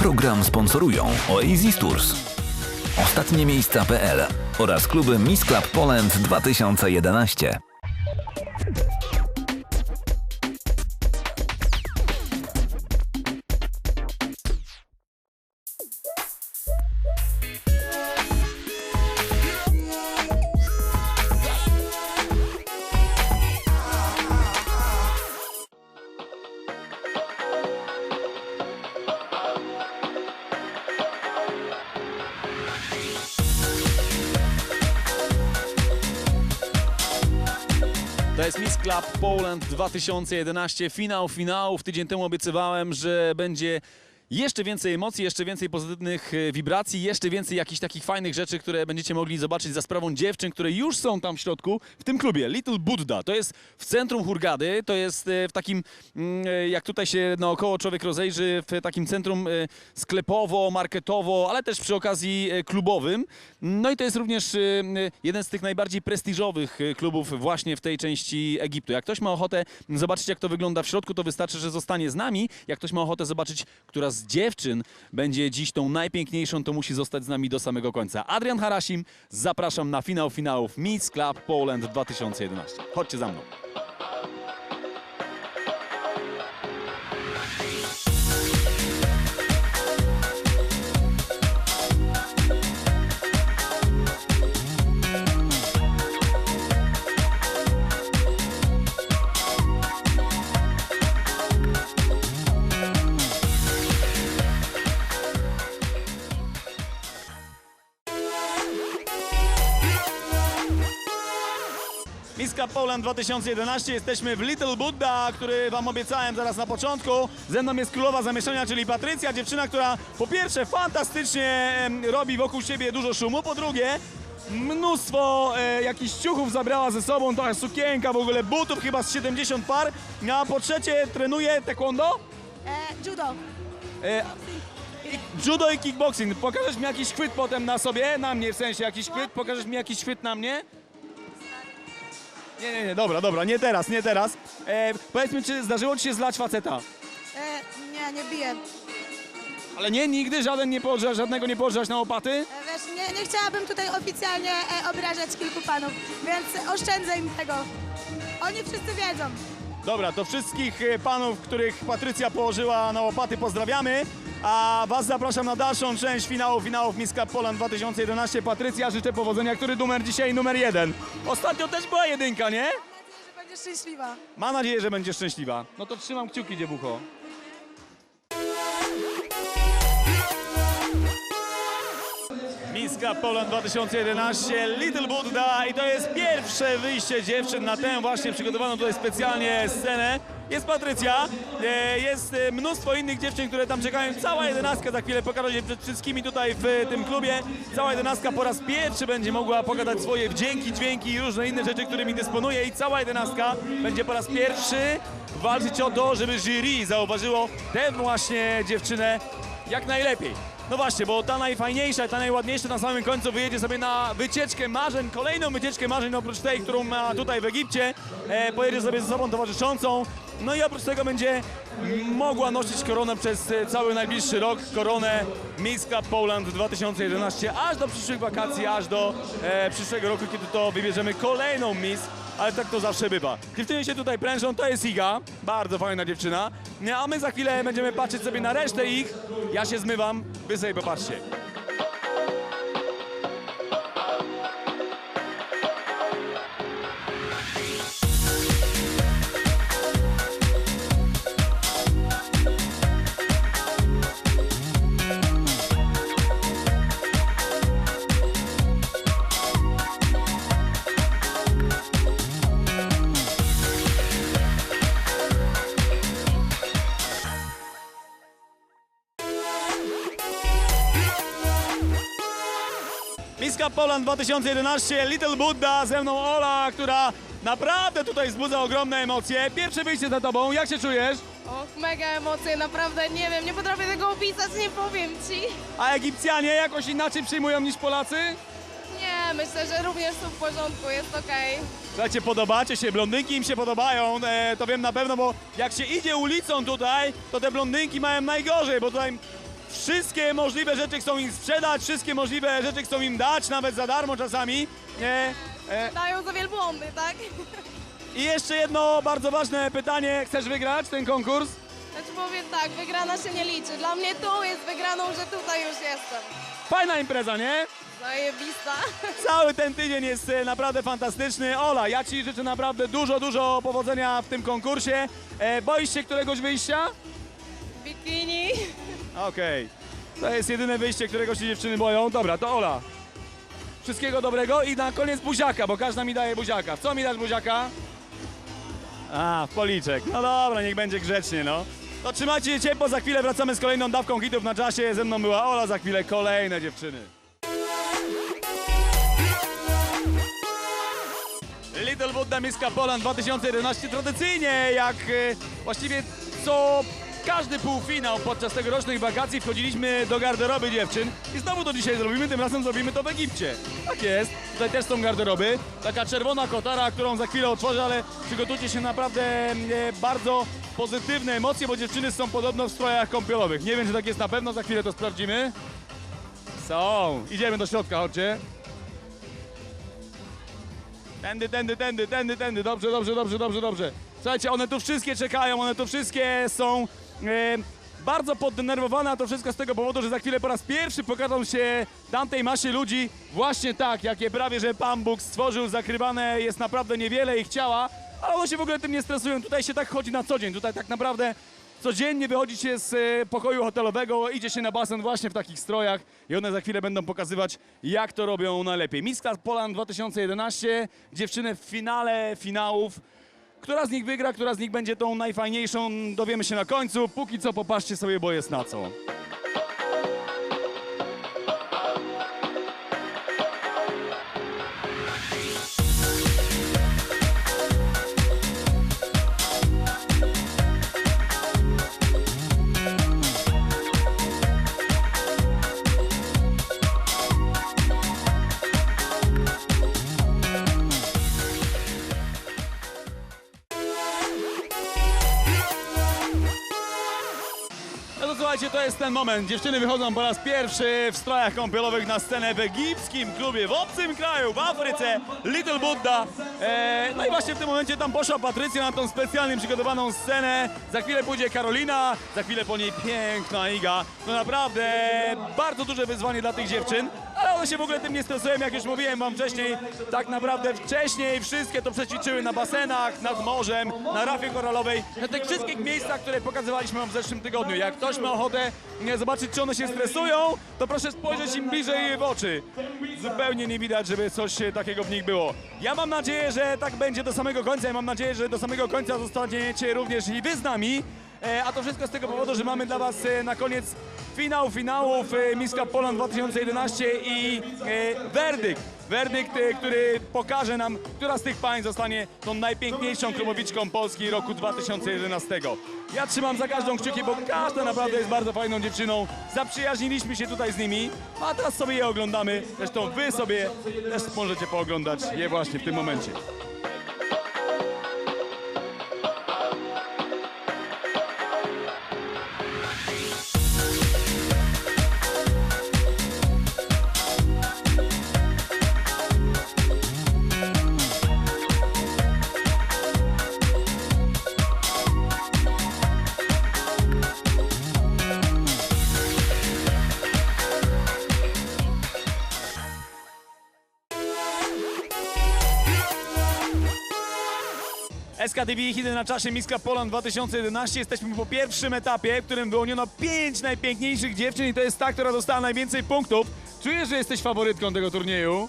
Program sponsorują Oasis Tours, Ostatnie Miejsca.pl oraz kluby Miss Club Poland 2011. To jest Miss Club Poland 2011, finał finałów. Tydzień temu obiecywałem, że będzie jeszcze więcej emocji, jeszcze więcej pozytywnych e, wibracji, jeszcze więcej jakichś takich fajnych rzeczy, które będziecie mogli zobaczyć za sprawą dziewczyn, które już są tam w środku, w tym klubie. Little Buddha, to jest w centrum Hurgady, to jest e, w takim, mm, e, jak tutaj się naokoło człowiek rozejrzy, w takim centrum sklepowo, marketowo, ale też przy okazji klubowym. No i to jest również jeden z tych najbardziej prestiżowych klubów właśnie w tej części Egiptu. Jak ktoś ma ochotę zobaczyć, jak to wygląda w środku, to wystarczy, że zostanie z nami. Jak ktoś ma ochotę zobaczyć, która z dziewczyn będzie dziś tą najpiękniejszą, to musi zostać z nami do samego końca. Adrian Harasim, zapraszam na finał finałów Miss Club Poland 2011. Chodźcie za mną. Poland 2011. Jesteśmy w Little Buddha, który wam obiecałem zaraz na początku. Ze mną jest królowa zamieszania, czyli Patrycja, dziewczyna, która po pierwsze fantastycznie robi wokół siebie dużo szumu, po drugie mnóstwo e, jakichś ciuchów zabrała ze sobą, trochę sukienka, w ogóle butów, chyba z 70 par, No, a po trzecie trenuje taekwondo, E, judo. e, judo i kickboxing. Pokażesz mi jakiś chwyt potem na sobie, na mnie w sensie jakiś chwyt, pokażesz mi jakiś chwyt na mnie? Nie, nie, nie, dobra, dobra, nie teraz, nie teraz. E, powiedz mi, czy zdarzyło ci się zlać faceta? E, nie, nie biję. Ale nie, nigdy żaden nie położyłeś, żadnego nie położyłaś na łopaty? E, wiesz, nie, nie chciałabym tutaj oficjalnie e, obrażać kilku panów, więc oszczędzę im tego. Oni wszyscy wiedzą. Dobra, to wszystkich e, panów, których Patrycja położyła na łopaty pozdrawiamy, a was zapraszam na dalszą część finału finałów Miss Cup Poland 2011. Patrycja, życzę powodzenia. Który numer dzisiaj? Numer jeden. Ostatnio też była jedynka, nie? Mam nadzieję, że będziesz szczęśliwa. Mam nadzieję, że będziesz szczęśliwa. No to trzymam kciuki, dziewucho. Cup Poland 2011, Little Buddha i to jest pierwsze wyjście dziewczyn na tę właśnie przygotowaną tutaj specjalnie scenę. Jest Patrycja, e, jest e, mnóstwo innych dziewczyn, które tam czekają. Cała jedenastka za chwilę pokaże się przed wszystkimi tutaj w tym klubie. Cała jedenastka po raz pierwszy będzie mogła pogadać swoje wdzięki, dźwięki i różne inne rzeczy, którymi dysponuje i cała jedenastka będzie po raz pierwszy walczyć o to, żeby jury zauważyło tę właśnie dziewczynę jak najlepiej. No właśnie, bo ta najfajniejsza, ta najładniejsza na samym końcu wyjedzie sobie na wycieczkę marzeń, kolejną wycieczkę marzeń oprócz tej, którą ma tutaj w Egipcie. E, pojedzie sobie ze sobą towarzyszącą. No i oprócz tego będzie mogła nosić koronę przez e, cały najbliższy rok, koronę Miss Cup Poland 2011, aż do przyszłych wakacji, aż do e, przyszłego roku, kiedy to wybierzemy kolejną Miss ale tak to zawsze bywa. Dziewczyny się tutaj prężą, to jest Iga, bardzo fajna dziewczyna, No, a my za chwilę będziemy patrzeć sobie na resztę ich. Ja się zmywam, wy sobie popatrzcie. Cup Poland 2011, Little Buddha, ze mną Ola, która naprawdę tutaj wzbudza ogromne emocje. Pierwsze wyjście za tobą, jak się czujesz? Och, mega emocje, naprawdę nie wiem, nie potrafię tego opisać, nie powiem ci. A Egipcjanie jakoś inaczej przyjmują niż Polacy? Nie, myślę, że również są w porządku, jest okej. Słuchajcie, podobacie się, blondynki im się podobają, e, to wiem na pewno, bo jak się idzie ulicą tutaj, to te blondynki mają najgorzej, bo tutaj Wszystkie możliwe rzeczy chcą im sprzedać, wszystkie możliwe rzeczy chcą im dać, nawet za darmo czasami. E, e, Dają za wielbłądy, tak? I jeszcze jedno bardzo ważne pytanie. Chcesz wygrać ten konkurs? Znaczy powiem tak, wygrana się nie liczy. Dla mnie tu jest wygraną, że tutaj już jestem. Fajna impreza, nie? Zajebista. Cały ten tydzień jest e, naprawdę fantastyczny. Ola, ja Ci życzę naprawdę dużo, dużo powodzenia w tym konkursie. E, boisz się któregoś wyjścia? Bikini. Okej. To jest jedyne wyjście, którego się dziewczyny boją. Dobra, to Ola. Wszystkiego dobrego i na koniec buziaka, bo każda mi daje buziaka. Co mi dasz buziaka? A, w policzek. No dobra, niech będzie grzecznie, no. To trzymajcie się ciepło, za chwilę wracamy z kolejną dawką hitów na czasie. Ze mną była Ola, za chwilę kolejne dziewczyny. Little Buddha Miska Poland 2011 tradycyjnie, jak e, właściwie co każdy półfinał podczas tegorocznych wakacji wchodziliśmy do garderoby dziewczyn i znowu to dzisiaj zrobimy, tym razem zrobimy to w Egipcie. Tak jest, tutaj też są garderoby. Taka czerwona kotara, którą za chwilę otworzę, ale przygotujcie się naprawdę e, bardzo pozytywne emocje, bo dziewczyny są podobno w strojach kąpielowych. Nie wiem, czy tak jest na pewno, za chwilę to sprawdzimy. Są. Idziemy do środka, chodźcie. Tędy, tędy, tędy, tędy, tędy. Dobrze, dobrze, dobrze, dobrze, dobrze. Słuchajcie, one tu wszystkie czekają, one tu wszystkie są bardzo poddenerwowane, a to wszystko z tego powodu, że za chwilę po raz pierwszy pokażą się tamtej masie ludzi właśnie tak, jakie prawie, że Pan Bóg stworzył. Zakrywane jest naprawdę niewiele ich ciała, ale one się w ogóle tym nie stresują. Tutaj się tak chodzi na co dzień. Tutaj tak naprawdę Codziennie wychodzi się z e, pokoju hotelowego, idzie się na basen właśnie w takich strojach i one za chwilę będą pokazywać, jak to robią najlepiej. Miss Poland 2011, dziewczyny w finale finałów. Która z nich wygra, która z nich będzie tą najfajniejszą, dowiemy się na końcu. Póki co popatrzcie sobie, bo jest na co. słuchajcie, to jest ten moment. Dziewczyny wychodzą po raz pierwszy w strojach kąpielowych na scenę w egipskim klubie, w obcym kraju, w Afryce, Little Buddha. E, no i właśnie w tym momencie tam poszła Patrycja na tą specjalnie przygotowaną scenę. Za chwilę pójdzie Karolina, za chwilę po niej piękna Iga. No naprawdę bardzo duże wyzwanie dla tych dziewczyn. Ale one się w ogóle tym nie stresują, jak już mówiłem wam wcześniej. Tak naprawdę wcześniej wszystkie to przećwiczyły na basenach, nad morzem, na rafie koralowej, na tych wszystkich miejscach, które pokazywaliśmy wam w zeszłym tygodniu. Jak ktoś ma ochotę nie, zobaczyć, czy one się stresują, to proszę spojrzeć im bliżej w oczy. Zupełnie nie widać, żeby coś e, takiego w nich było. Ja mam nadzieję, że tak będzie do samego końca i mam nadzieję, że do samego końca zostaniecie również i wy z nami. E, A to wszystko z tego powodu, że mamy dla Was e, na koniec finał finałów e, Cup Poland 2011 i werdykt. Werdykt, który pokaże nam, która z tych pań zostanie tą najpiękniejszą klubowiczką Polski roku 2011. Ja trzymam za każdą kciuki, bo każda naprawdę jest bardzo fajną dziewczyną. Zaprzyjaźniliśmy się tutaj z nimi, a teraz sobie je oglądamy. Zresztą Wy sobie też możecie pooglądać je właśnie w tym momencie. SKTV Hity na czasie Miska Poland 2011. Jesteśmy po pierwszym etapie, w którym wyłoniono pięć najpiękniejszych dziewczyn i to jest ta, która dostała najwięcej punktów. Czujesz, że jesteś faworytką tego turnieju?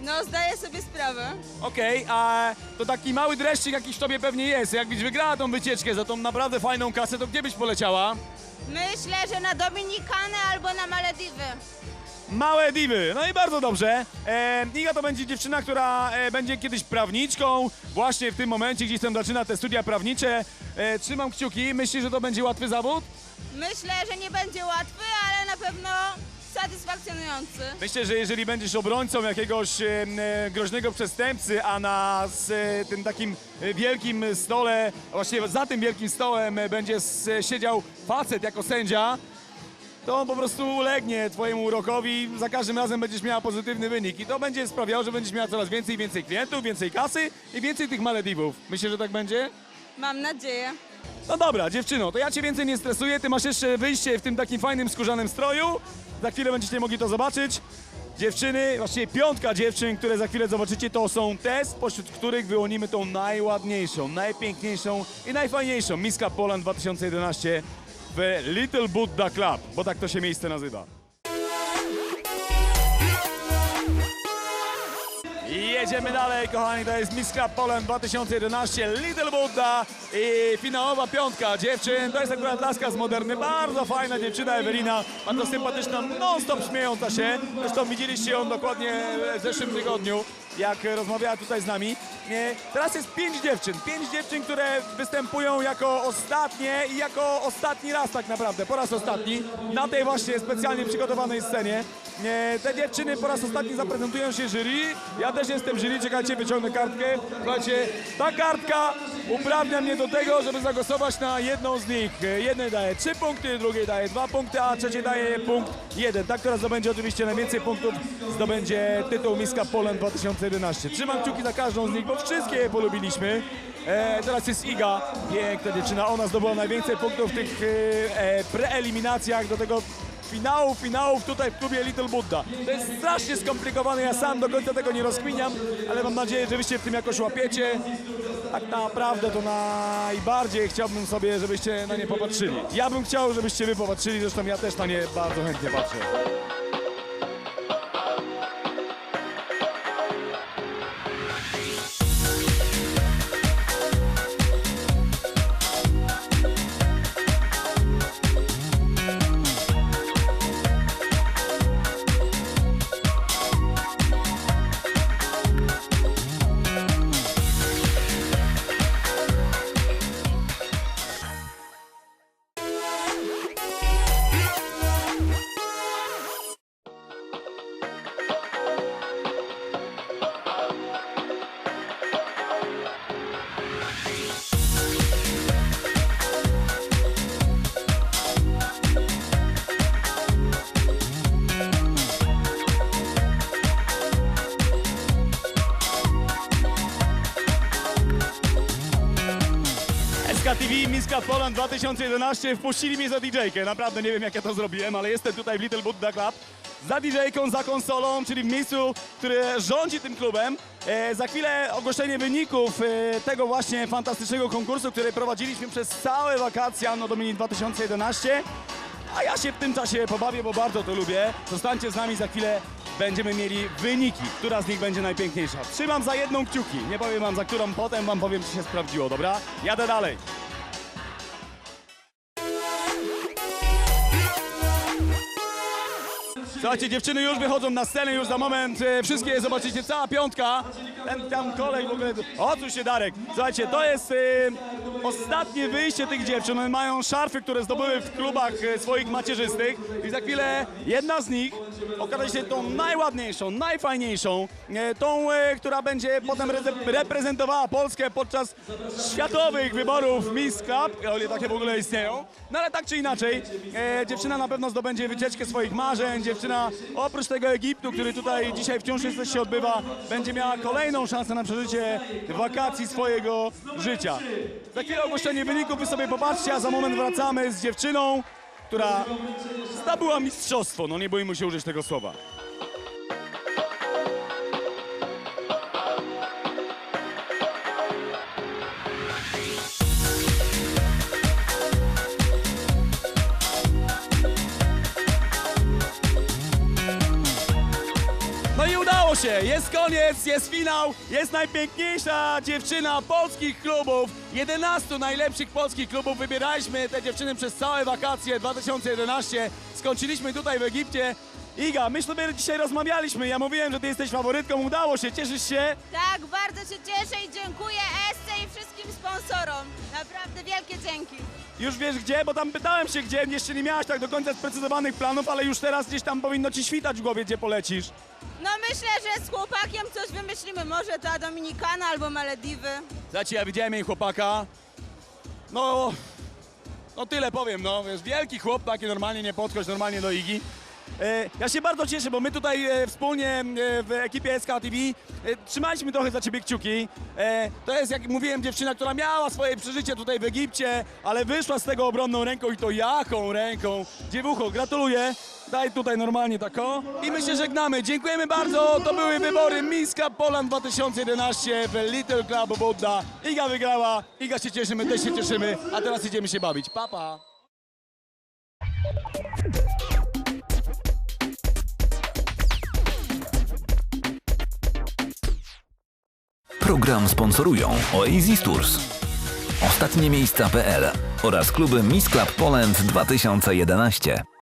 No, zdaję sobie sprawę. Okej, a to taki mały dreszczyk jakiś w tobie pewnie jest. Jakbyś wygrała tą wycieczkę za tą naprawdę fajną kasę, to gdzie byś poleciała? Myślę, że na Dominikany albo na Malediwy. Małe diwy. No i bardzo dobrze. E, Iga to będzie dziewczyna, która e, będzie kiedyś prawniczką. Właśnie w tym momencie gdzieś tam zaczyna te studia prawnicze. E, trzymam kciuki. Myślisz, że to będzie łatwy zawód? Myślę, że nie będzie łatwy, ale na pewno satysfakcjonujący. Myślę, że jeżeli będziesz obrońcą jakiegoś e, e, groźnego przestępcy, a na s, e, tym takim e, wielkim stole, właściwie za tym wielkim stołem e, będzie s, siedział facet jako sędzia, to on po prostu ulegnie twojemu urokowi, za każdym razem będziesz miała pozytywny wynik i to będzie sprawiało, że będziesz miała coraz więcej i więcej klientów, więcej kasy i więcej tych Malediwów. Myślę, że tak będzie? Mam nadzieję. No dobra, dziewczyno, to ja cię więcej nie stresuję, ty masz jeszcze wyjście w tym takim fajnym skórzanym stroju. Za chwilę będziecie mogli to zobaczyć. Dziewczyny, właściwie piątka dziewczyn, które za chwilę zobaczycie, to są te, spośród których wyłonimy tą najładniejszą, najpiękniejszą i najfajniejszą Cup Poland 2011 w Little Buddha Club, bo tak to się miejsce nazywa. Jedziemy dalej, kochani, to jest Miss Club Poland 2011, Little Buddha i finałowa piątka dziewczyn. To jest akurat laska z Moderny, bardzo fajna dziewczyna Ewelina, bardzo sympatyczna, non-stop śmiejąca się. Zresztą widzieliście ją dokładnie w zeszłym tygodniu, jak rozmawiała tutaj z nami. Teraz jest pięć dziewczyn, pięć dziewczyn, które występują jako ostatnie i jako ostatni raz tak naprawdę, po raz ostatni, na tej właśnie specjalnie przygotowanej scenie. Nie, Te dziewczyny po raz ostatni zaprezentują się jury. Ja też jestem jury, czekajcie, wyciągnę kartkę. Słuchajcie, ta kartka uprawnia mnie do tego, żeby zagłosować na jedną z nich. Jednej daje trzy punkty, drugiej daje dwa punkty, a trzeciej daje punkt jeden. Ta, która zdobędzie oczywiście najwięcej punktów, zdobędzie tytuł Miska Poland 2011. Trzymam kciuki za każdą z nich, wszystkie je polubiliśmy. E, teraz jest Iga, piękna dziewczyna. Ona zdobyła najwięcej punktów w tych e, e, preeliminacjach do tego finałów, finałów tutaj w klubie Little Buddha. To jest strasznie skomplikowane, ja sam do końca tego nie rozkminiam, ale mam nadzieję, że wyście w tym jakoś łapiecie. Tak naprawdę to najbardziej chciałbym sobie, żebyście na nie popatrzyli. Ja bym chciał, żebyście wy popatrzyli, zresztą ja też na nie bardzo chętnie patrzę. Poland 2011 wpuścili mnie za DJ-kę. Naprawdę nie wiem jak ja to zrobiłem, ale jestem tutaj w Little Buddha Club. Za DJ-ką, za konsolą, czyli w miejscu, które rządzi tym klubem. E, za chwilę ogłoszenie wyników e, tego właśnie fantastycznego konkursu, który prowadziliśmy przez całe wakacje Anno Domini 2011. A ja się w tym czasie pobawię, bo bardzo to lubię. Zostańcie z nami, za chwilę będziemy mieli wyniki, która z nich będzie najpiękniejsza. Trzymam za jedną kciuki, nie powiem wam za którą, potem wam powiem, czy się sprawdziło, dobra? Jadę dalej. Słuchajcie, dziewczyny już wychodzą na scenę, już za moment e, wszystkie zobaczycie, cała piątka. Ten tam kolej w ogóle, odsuń się Darek. Słuchajcie, to jest e, ostatnie wyjście tych dziewczyn. One mają szarfy, które zdobyły w klubach e, swoich macierzystych i za chwilę jedna z nich okaże się tą najładniejszą, najfajniejszą, e, tą, e, która będzie potem re- reprezentowała Polskę podczas światowych wyborów Miss Cup, o ile takie w ogóle istnieją. No ale tak czy inaczej, e, dziewczyna na pewno zdobędzie wycieczkę swoich marzeń. Dziewczyna oprócz tego Egiptu, który tutaj dzisiaj wciąż jeszcze się odbywa, będzie miała kolejną szansę na przeżycie wakacji swojego życia. Za chwilę ogłoszenie wyników, wy sobie popatrzcie, a za moment wracamy z dziewczyną, która zdobyła mistrzostwo. No nie boimy się użyć tego słowa. Się, jest koniec, jest finał, jest najpiękniejsza dziewczyna polskich klubów, 11 najlepszych polskich klubów. Wybieraliśmy te dziewczyny przez całe wakacje 2011, skończyliśmy tutaj w Egipcie. Iga, my sobie dzisiaj rozmawialiśmy, ja mówiłem, że ty jesteś faworytką, udało się, cieszysz się? Tak, bardzo się cieszę i dziękuję Esce i wszystkim sponsorom. Naprawdę wielkie dzięki. Już wiesz gdzie? Bo tam pytałem się gdzie, jeszcze nie miałaś tak do końca sprecyzowanych planów, ale już teraz gdzieś tam powinno ci świtać w głowie, gdzie polecisz. No myślę, że z chłopakiem coś wymyślimy. Może to Dominikana albo Malediwy. Słuchajcie, ja widziałem jej chłopaka. No, No tyle powiem, no wiesz, wielki chłop, taki normalnie nie podchodź normalnie do Igi. E, Ja się bardzo cieszę, bo my tutaj e, wspólnie e, w ekipie SK TV e, trzymaliśmy trochę za ciebie kciuki. To jest, jak mówiłem, dziewczyna, która miała swoje przeżycie tutaj w Egipcie, ale wyszła z tego obronną ręką i to jaką ręką. Dziewucho, gratuluję. Daj tutaj normalnie tako. I my się żegnamy. Dziękujemy bardzo. To były wybory Cup Poland 2011 w Little Club Buddha. Iga wygrała. Iga się cieszy, my też się cieszymy. A teraz idziemy się bawić. Pa, pa. Program sponsorują Oasis Tours, Ostatnie miejsca.pl oraz kluby Miss Club Poland 2011.